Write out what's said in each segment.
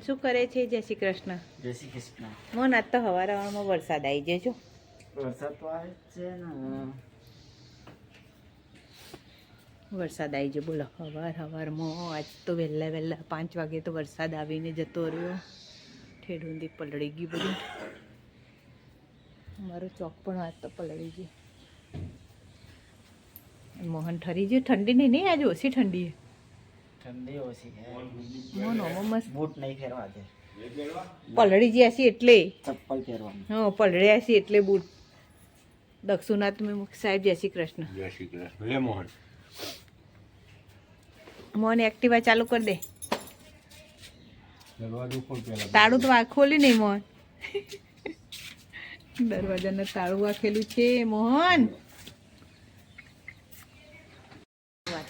શું કરે છે? જય શ્રી કૃષ્ણ. જય શ્રી કૃષ્ણ. મોન આજ તો હવાર હવારમાં વરસાદ આવી જજો વરસાદ તો આવે છે ને. વરસાદ આવી ગયો. બોલો હવાર હવારમાં આજ તો વહેલા વહેલા પાંચ વાગે તો વરસાદ આવીને જતો રહ્યો. ઠેડુંદી પલળી ગયું બધું. અમારો ચોક પણ આજ તો પલળી ગયો. મોહન ઠરી ગયું? ઠંડી નહીં નહીં? આજે ઓછી ઠંડી ઠંડી ઓછી છે ઓમાં મસ્ત બૂટ નહીં ફેરવા છે પલળી ગયા છે એટલે. ચપ્પલ પહેરવાનું. હા પલળ્યા છે એટલે બૂટ. દક્ષુનાથ સાહેબ જય શ્રી કૃષ્ણ. જય શ્રી કૃષ્ણ. લે મોહન. મોહન એક્ટિવા ચાલુ કરી દે. દરવાજો ખોલ પેલા તાળું તો આ ખોલી નહીં મોહન. દરવાજાને તાળું આખેલું છે મોહન.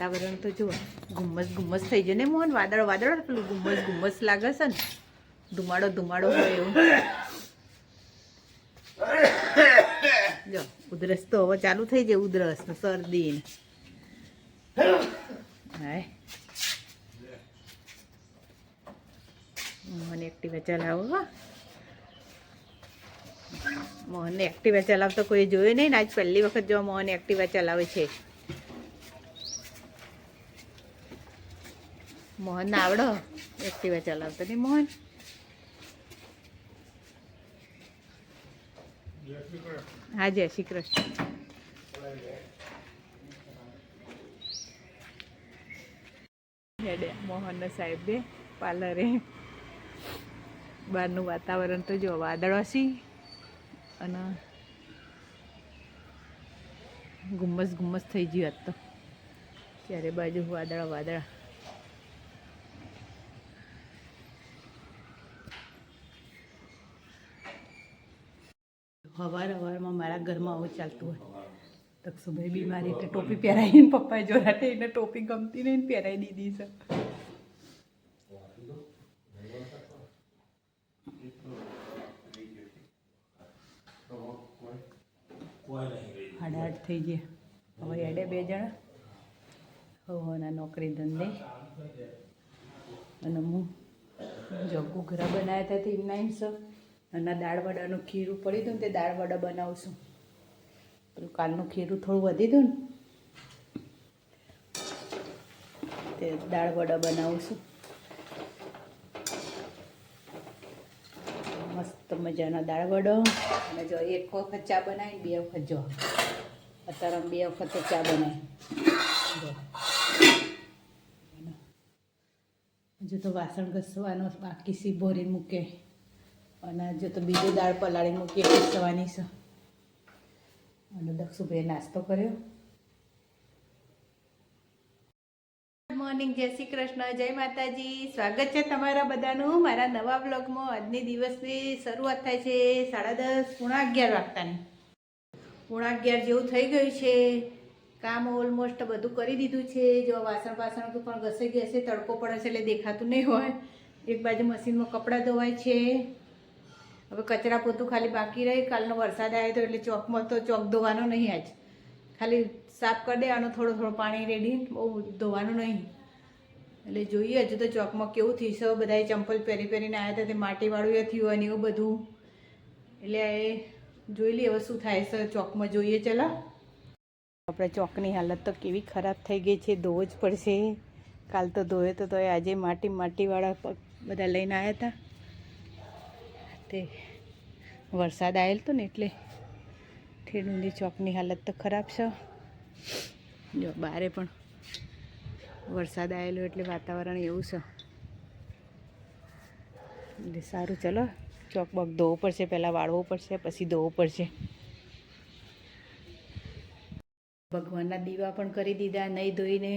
વાતાવરણ તો જુઓ ગુમ્મસ ગુમ્મસ થઈ ગયો ને મોહન, વાદળ વાદળ, પેલું ગુમ્મસ ગુમ્મસ લાગે છે ને. ધુમાડો ધુમાડો હોય એવું. જો, ઉધરસ તો હવે ચાલુ થઈ જાય, ઉધરસ, શરદી હાય. મોહન એક્ટિવા ચલાવો, હો. મોહનને એક્ટિવા ચલાવતો કોઈ જોયું નહીં ને? આજ પહેલી વખત જોવા મોહન એક્ટિવા ચલાવે છે. મોહન આવડો. એક્ટિવા ચલાવતો નહીં મોહન. હા, જય શ્રી કૃષ્ણ. હેડે મોહન સાહેબ બે, પાર્લરે. બહારનું વાતાવરણ તો જો વાદળવાસી અને ગુમ્મસ ગુમ્મસ થઈ ગયું આજ તો. બાજુ વાદળા વાદળા. હવાર હવારમાં મારા ઘરમાં આવું ચાલતું હોય. દક્ષુભાઈ બીમારી એટલે ટોપી પહેરાવીને પપ્પાએ જોરાટે એને ટોપી ગમતી નહીં પહેરાવી દીધી છે. સાડા થઈ ગયા. હવે એડે બે જણા. હવાના નોકરી ધંધે. અને હું જગ્ગુ ઘરા બનાવ્યા હતા એમના એમ છે અને દાળ વડાનું ખીરું પડી દઉં ને તે દાળ વડા બનાવશું. પેલું કાલનું ખીરું થોડું વધી દઉં ને તે દાળ વડા બનાવશું. મસ્ત મજાના દાળ વડો અને જો એક વખત ચા બનાવી બે વખત જો. અત્યારે બે વખત ચા બનાવી. હજુ તો વાસણ ઘસવાનો બાકી સી ભરી મૂકે. અને જો તો બીજું દાળ પલાળી મૂકી પીસવાની છે અને દક્ષુભાઈ નાસ્તો કર્યો. મોર્નિંગ જય શ્રી કૃષ્ણ, જય માતાજી. સ્વાગત છે તમારા બધાનું મારા નવા બ્લોગમાં આજની દિવસની શરૂઆત થાય છે સાડા દસ, પૂણા અગિયાર વાગતાની. પૂણા અગિયાર જેવું થઈ ગયું છે. કામ ઓલમોસ્ટ બધું કરી દીધું છે. જો વાસણ વાસણ પણ ઘસે ઘસે તડકો પડે છે એટલે દેખાતું નહીં હોય. એક બાજુ મશીનમાં કપડાં ધોવાય છે. હવે કચરા પોતું ખાલી બાકી રહી, કાલનો વરસાદ આવ્યો તો એટલે ચોકમાં તો ચોક ધોવાનો નહીં આજ. ખાલી સાફ કરી દેવાનો, થોડો થોડો પાણી રેડી, બહુ ધોવાનું નહીં. એટલે જોઈએ, હજુ તો ચોકમાં કેવું થયું છે બધાએ ચંપલ પહેરી પહેરીને આવ્યા હતા, તે માટીવાળું એ થયું અને એવું બધું. એટલે એ જોઈ લઈએ, હવે શું થાય છે, ચોકમાં જોઈએ, ચાલો. આપણે ચોકની હાલત તો કેવી ખરાબ થઈ ગઈ છે, ધોવો જ પડશે. કાલ તો ધોયો તો એ આજે માટી માટીવાળા બધા લઈને આવ્યા હતા. તે વરસાદ આવેલ તો ને એટલે ખેડૂંદી ચોકની હાલત તો ખરાબ છે. જો બારે પણ વરસાદ આવેલો એટલે વાતાવરણ એવું છે. એટલે સારું, ચલો, ચોક બોક ધોવું પડશે, પહેલાં વાળવું પડશે, પછી ધોવું પડશે. ભગવાનના દીવા પણ કરી દીધા, નહીં ધોઈને.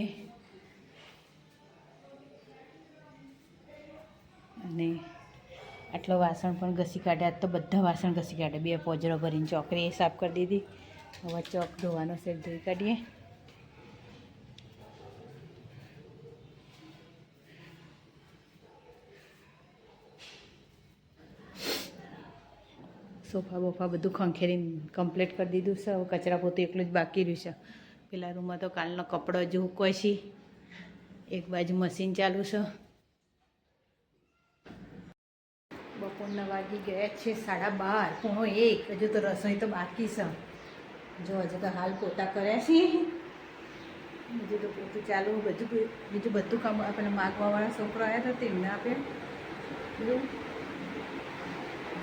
અને આટલો વાસણ પણ ઘસી કાઢ્યા તો બધા વાસણ ઘસી કાઢ્યા. બે પોજરો ભરીને ચોકરી સાફ કરી દીધી. હવે ચોક ધોવાનો સેટ ધોઈ કાઢીએ. સોફા બોફા બધું ખંખેરીને કમ્પ્લીટ કરી દીધું છે. હવે કચરા પોતું એકલું જ બાકી રહ્યું છે. પેલા રૂમમાં તો કાલનો કપડો હજુ હુકવાય છે. એક બાજુ મશીન ચાલુ છે. બપોરના વાગી ગયા છે સાડા બાર, પોણો એક. હજુ તો રસોઈ તો બાકી છે. જો હજુ તો હાલ પોતા કર્યા છે. હજુ તો પોતું ચાલુ, બધું બીજું બધું કામ આપણે માગવાવાળા છોકરો આવ્યા હતા તેમને આપે. હજુ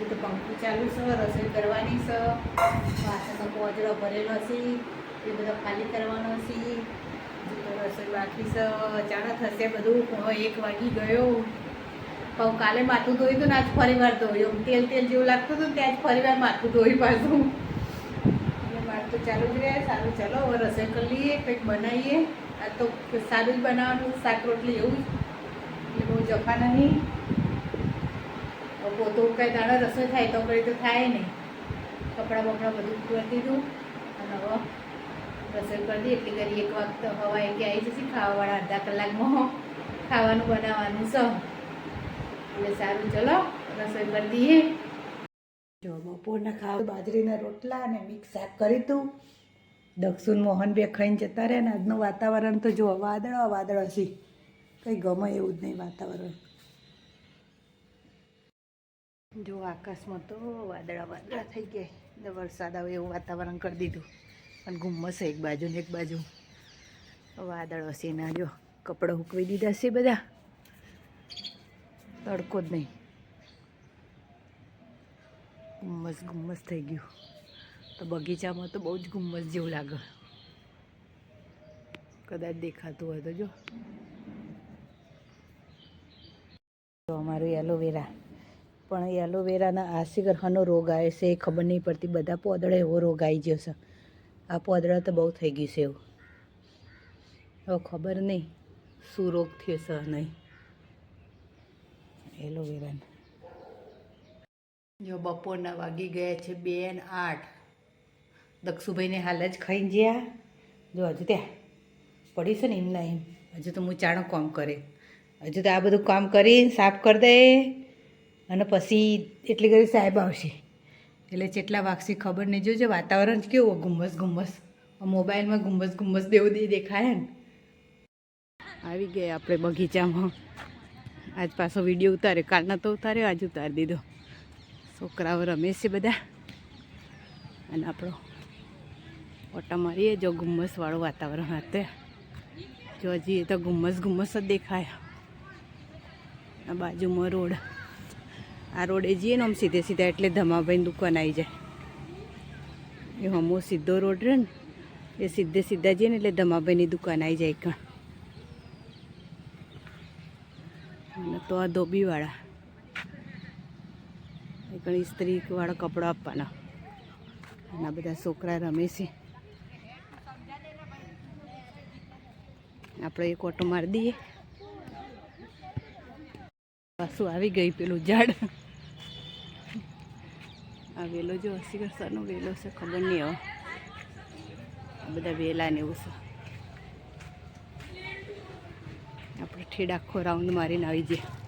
તો પંખું ચાલુ છે, રસોઈ કરવાની છે. વાસણનો પોજડો ભરેલો છે, એ બધો ખાલી કરવાનો છે. હજુ તો રસોઈ બાકી છે. અચાનક થશે બધું. પોણો એક વાગી ગયો. પણ કાલે માથું ધોયું હતું ને આજ ફરી વાર ધોયું તેલ તેલ જેવું લાગતું હતું ત્યાં જ ફરી વાર માથું ધોઈ પાછું એટલે મારું તો ચાલુ જ રહે સારું ચાલો, હવે રસોઈ કરી લઈએ, કંઈક બનાવીએ. આ તો સારું જ બનાવવાનું, શાક રોટલી એવું જ. એટલે બહુ જફા નહીં. પોતું કંઈ દાડો રસોઈ થાય તો કરી તો થાય નહીં. કપડાં બપડા બધું કરી દીધું અને હવે રસોઈ કરી દઈએ એટલી કરી એક વખત હવા કે આવી જશે ખાવાવાળા અડધા કલાકમાં. ખાવાનું બનાવવાનું છે. એટલે સારું, ચલો, રસોઈ કરી દઈએ. જો, બપોરના ખાવા, બાજરીના રોટલા અને મિક્સ શાક કરી તું. દક્ષુન મોહન બે ખાઈને જતા રહ્યા ને આજનું વાતાવરણ તો જો, વાદળો વાદળો છે. કંઈ ગમે એવું જ નહીં વાતાવરણ. જો, આકાશમાં તો વાદળા વાદળા થઈ ગયા. વરસાદ આવે એવું વાતાવરણ કરી દીધું. પણ ગુમ્મસ એક બાજુ ને એક બાજુ. વાદળો છે ના, જો, કપડાં હૂકવી દીધા છે બધા. તડકો જ નહીં. ગુમ્મસ ગુમ્મસ થઈ ગયું. તો બગીચામાં તો બહુ જ ગુમ્મસ જેવું લાગે. કદાચ દેખાતું હોય તો જો. અમારું એલોવેરા. પણ એલોવેરાના આશીગરહાનો રોગ આવે છે એ ખબર નહીં પડતી. બધા પોદળે એવો રોગ આવી ગયો છે. આ પોદળા તો બહુ થઈ ગયું છે એવું. હવે ખબર નહીં શું રોગ થયો છે નહીં. એલોવેરાને જો બપોરના વાગી ગયા છે બે ને આઠ. દક્ષુભાઈને હાલ જ ખાઈ જ્યાં જો હજુ ત્યાં પડી છે ને એમ ના એમ. હજુ તો હું ચાણો કામ કરે. હજુ તો આ બધું કામ કરીને સાફ કરી દે. અને પછી એટલી ઘડી સાહેબ આવશે. એટલે જેટલા વાગશે ખબર નહીં. જોજો વાતાવરણ જ કેવું ગુમ્મસ ગુમ્મસ. મોબાઈલમાં ગુમ્મસ ગુમ્મસ દેવું દે દેખાય ને આવી ગયા આપણે બગીચામાં. આજ પાછો વીડિયો ઉતાર્યો. કાલના તો ઉતાર્યો, આજ ઉતારી દીધો. છોકરાઓ રમે છે બધા. અને આપણો ઓટા મારીએ, જો ગુમ્મસવાળું વાતાવરણ હતું. જો હજી તો ગુમ્મસ ગુમ્મસ જ દેખાય. આ બાજુમાં રોડ. આ રોડે જઈએ ને આમ સીધે સીધા એટલે ધમાભાઈની દુકાન આવી જાય. એ હમો સીધો રોડ રહે ને, એ સીધે સીધા જઈએ ને એટલે ધમાભાઈની દુકાન આવી જાય કાં અને તો આ ધોબીવાળા. એક સ્ત્રીવાળા કપડાં આપવાના. અને આ બધા છોકરા રમે છે. આપણે એક ઓટો મારી દઈએ. પાછું આવી ગઈ પેલું ઝાડ. આ વેલો જો અસીગર સરનો વેલો છે, ખબર નહીં હવે. આ બધા વેલા ને એવું છે. આપણે ઠેડ આખો રાઉન્ડ મારીને આવી જઈએ.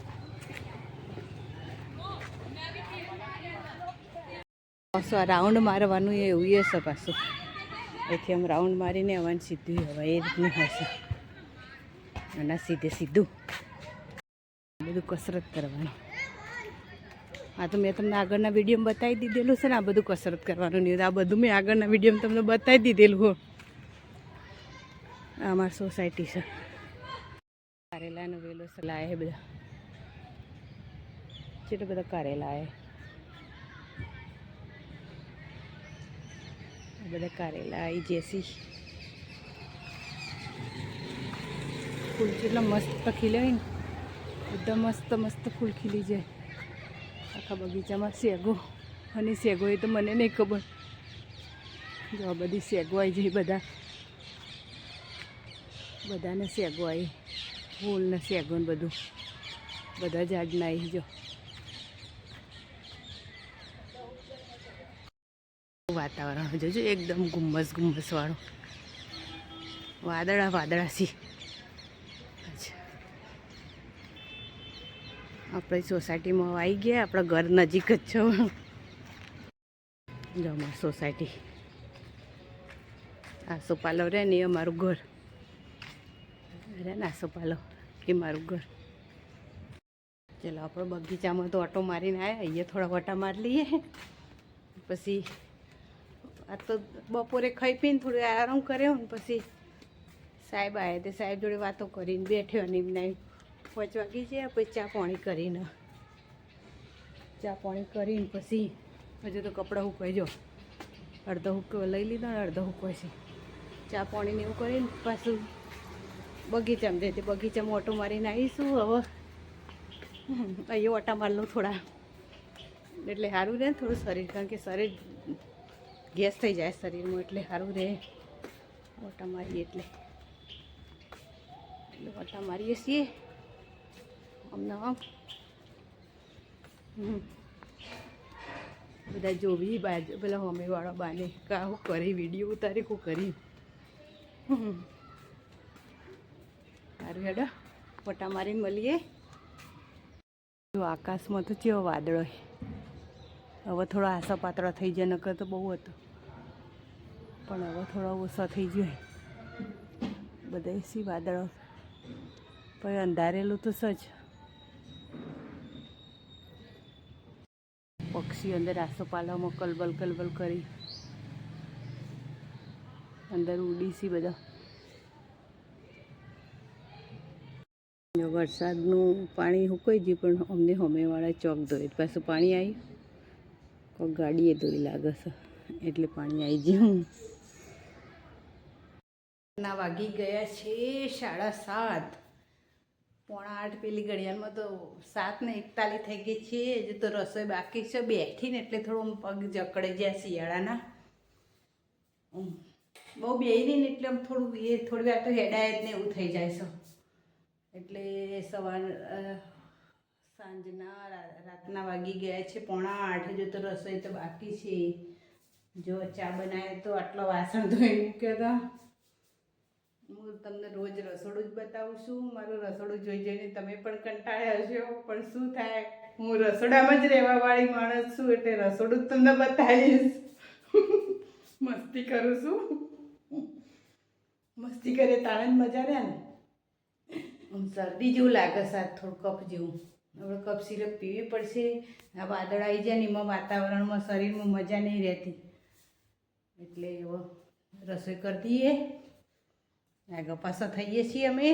પાછું આ રાઉન્ડ મારવાનું એવું એ છે પાછું. એથી આમ રાઉન્ડ મારીને આવવાનું સીધું હવે એ રીતનું હશે. અને સીધે સીધું. બધું કસરત કરવાનું. આ તો મેં તમને આગળના વિડીયોમાં બતાવી દીધેલું છે ને, આ બધું કસરત કરવાનું નહીં આ બધું મેં આગળના વિડીયોમાં તમને બતાવી દીધેલું હો. આ અમારી સોસાયટી છે. કારેલાનો વેલો સલાહ બધા. કેટલા બધા કારેલા હે આ બધા કારેલા આવી જેસી. ફૂલ કેટલા મસ્ત ખીલે ને એકદમ મસ્ત મસ્ત ફૂલ ખીલી જાય. આખા બગીચામાં સેગો અને સેગો એ તો મને નહીં ખબર. જો આ બધી સેગો આવી જાય બધા. બધાને સેગો આવી ફૂલ ને સેગો ને બધું. બધા ઝાડના આવી જો વાતાવરણ જોજો, એકદમ ગુમ્મસ ગુમ્મસવાળું. વાદળા વાદળા સી. અચ્છા. સોસાયટીમાં આવી ગયા, આપણા ઘર નજીક જ છો. જો અમારી સોસાયટી. આ સોપાલો રહે ને એ અમારું ઘર. રહે ના આસોપાલો એ મારું ઘર. ચલો, આપણે બગીચામાં તો ઓટો મારીને આવ્યા અહીંયા થોડા વટા મારી લઈએ. પછી આ તો બપોરે ખાઈ પીને થોડું આરામ કર્યો ને પછી સાહેબ આવ્યા તે સાહેબ જોડે વાતો કરીને બેઠ્યો ને એમને પાંચ વાગી છે, પછી ચા પાણી કરીને. ચા પાણી કરીને પછી હજુ તો કપડાં હુકવાઈ જો અડધો હુક લઈ લીધો ને અડધો હુકવાય છે. ચા પાણીને એવું કરીને પાછું બગીચામાં જઈ તે બગીચામાં ઓટો મારીને આવીશું હવે. અહીંયા ઓટા મારી થોડા. એટલે સારું રહે ને થોડું શરીર, કારણ કે શરીર ગેસ થઈ જાય શરીરમાં એટલે સારું રહે. ઓટા મારીએ એટલે. એટલે ઓટા મારીએ છીએ. અમને આમ બધા જોવી બાજુ, પેલા હોમેવાળા બાને કા હું કરી, વીડિયો ઉતારી, હું કરી. સારું હેડો. ફોટા મારીને મળીએ. આકાશમાં તો ચેવો વાદળો છે. હવે થોડો આશા પાતળા થઈ જાય નકર તો બહુ હતો. પણ હવે થોડો ઓછા થઈ જાય બધા સી વાદળો. પણ અંધારેલું તો સજ પક્ષી અંદર આસોપાલામાં કલબલ કલબલ કરી. અંદર ઉડી સી બધા. વરસાદનું પાણી હુકાઈ ગયું પણ અમને હોમેવાળા ચોક ધોઈ. પાછું પાણી આવ્યું કોઈ ગાડીએ ધોઈ લાગે છે. એટલે પાણી આવી ગયું. ના વાગી ગયા છે સાડા સાત. પોણા આઠ પેલી ઘડિયાળમાં તો સાત ને એકતાલી થઈ ગઈ છે. હજુ તો રસોઈ બાકી છે. બેઠીને એટલે થોડું પગ જકડે જાય શિયાળાના. બહુ બેહીને એટલે આમ થોડું એ થોડી વાર તો હેડાયત ને એવું થઈ જાય છે. એટલે સવાર સાંજના રાતના વાગી ગયા છે, પોણા આઠ જો તો રસોઈ તો બાકી છે. જો ચા બનાવે તો આટલો વાસણ ધોઈ મૂક્યો હતો હું તમને રોજ રસોડું જ બતાવું છું. મારું રસોડું જોઈ જઈને તમે પણ કંટાળ્યા હશો. પણ શું થાય? હું રસોડામાં જ રહેવાવાળી માણસ છું એટલે રસોડું જ તમને બતાવીશ. મસ્તી કરું છું. મસ્તી કરે તાણે મજા રહે ને? શરદી જેવું લાગે સાથ થોડું કફ જેવું. હવે કફ સિરપ પીવી પડશે. આ વાદળ આવી જાય ને એમાં વાતાવરણમાં શરીરમાં મજા નહીં રહેતી. એટલે એવો રસોઈ કરી દઈએ. આગળ પાછા થઈએ છીએ અમે.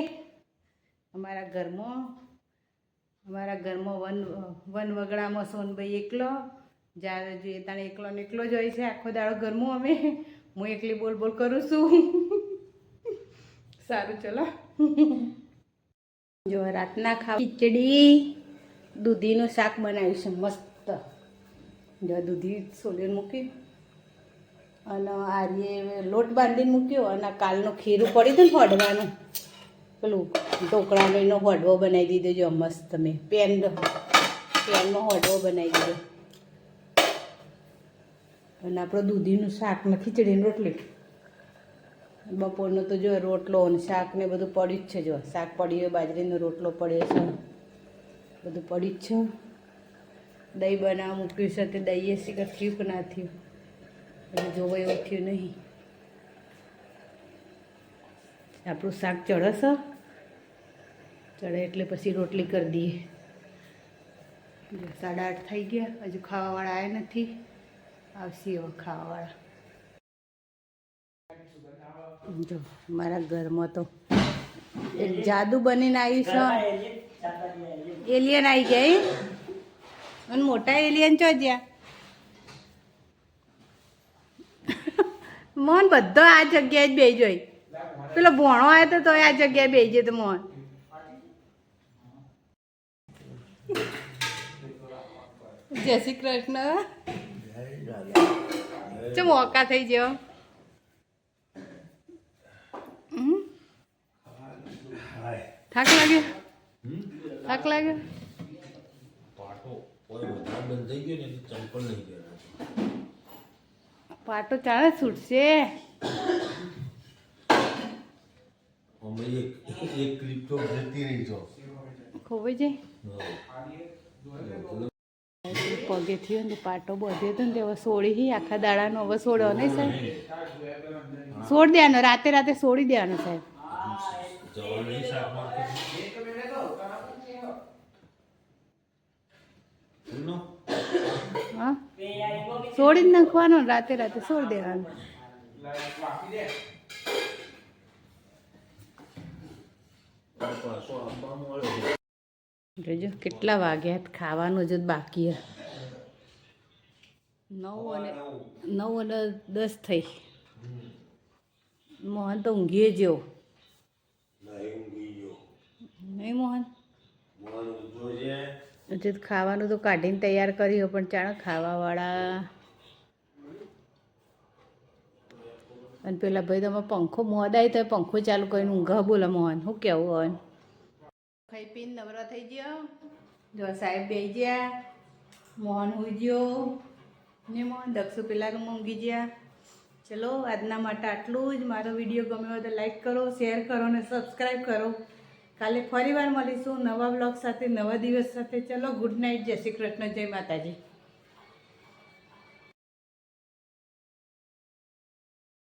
અમારા ઘરમાં અમારા ઘરમાં વન વન વગડામાં સોનભાઈ એકલો, જ્યારે જોઈએ તાણે એકલો ને એકલો જ હોય છે, આખો દાડો ઘરમાં અમે. હું એકલી બોલ બોલ કરું છું. સારું, ચલો. જો રાતના ખાવા ખીચડી દૂધીનું શાક બનાવ્યું છે મસ્ત. જો દૂધી સોલીને મૂકી અને આજે લોટ બાંધીને મૂક્યો અને કાલનું ખીરું પડી હતું ને હોડવાનું પેલું ઢોકળાનો એનો હોડવો બનાવી દીધો. જો મસ્ત મેં પેન, પેનનો હોડવો બનાવી દીધો. અને આપણો દૂધીનું શાક ને ખીચડીની રોટલી. બપોરનો તો જો રોટલો અને શાક ને બધું પડ્યું જ છે જો. શાક પડ્યું બાજરીનો રોટલો પડ્યો છે. બધું પડ્યું જ છે. દહીં બનાવવા મૂક્યું છે તે દહીં એસી કે થયું કે ના થયું? એટલે જોવો એવું થયું નહીં. આપણું શાક ચડસ ચડે એટલે પછી રોટલી કરી દઈએ. સાડા આઠ થઈ ગયા. હજુ ખાવાવાળા આવ્યા નથી. આવશે હવે ખાવાવાળા. જો, મારા ઘરમાં તો એક જાદુ બનીને આવ્યું છે. એલિયન આવી ગયા અને મોટા એલિયન ચો જ્યાં? મોહન બધો આ જગ્યાએ જ બેસી જોઈ. પેલો ભોણો આવ્યો તો આ જગ્યાએ બેસી જતો મોહન જય શ્રી કૃષ્ણ. ચમ મોકા થઈ ગયો? થાક લાગ્યો થાક લાગે? પાટો કોઈ વધારે બંધ થઈ ગયો ને એટલે ચંપલ નહીં પહેરવા પાટો ચાલે છૂટશે. અમે એક એક ક્લિપ તો જતી રહી છો ખોવાઈ જાય. પગે થયો ને પાટો બધે તો ને હવે સોળી હી આખા દાડાનો હવે સોડ્યો નહીં સાહેબ? સોડ દેવાનો રાતે રાતે સોડી દેવાનો સાહેબ જવાનું નહીં શાક માર્કેટ ફૂલનો હા છોડી જ નાખવાનો રાતે રાતે છોડી દેવાનો. જોજો કેટલા વાગ્યા ખાવાનું જ બાકી. નવ અને નવ અને દસ થઈ. મોહન તો ઊંઘીએ જેવો નહીં મોહન? હજુ ખાવાનું તો કાઢીને તૈયાર કર્યું પણ ચાણ ખાવાવાળા અને પેલા ભાઈ તમે પંખો મોદાય તો પંખો ચાલુ કરીને ઊંઘા બોલે, મોહન શું કેવું હોય? ખાઈ પીને નવરા થઈ ગયો. જો સાહેબ બે ગયા. મોહન હોઈ ગયો. ને મોહન દક્ષુ પેલા ઊંઘી ગયા. ચલો, આજના માટે આટલું જ. મારો વીડિયો ગમ્યો હોય તો લાઈક કરો, શેર કરો અને સબસ્ક્રાઈબ કરો. કાલે ફરીવાર મળીશું નવા બ્લોગ સાથે, નવા દિવસ સાથે. ચલો, ગુડ નાઇટ. જય શ્રી કૃષ્ણ. જય માતાજી.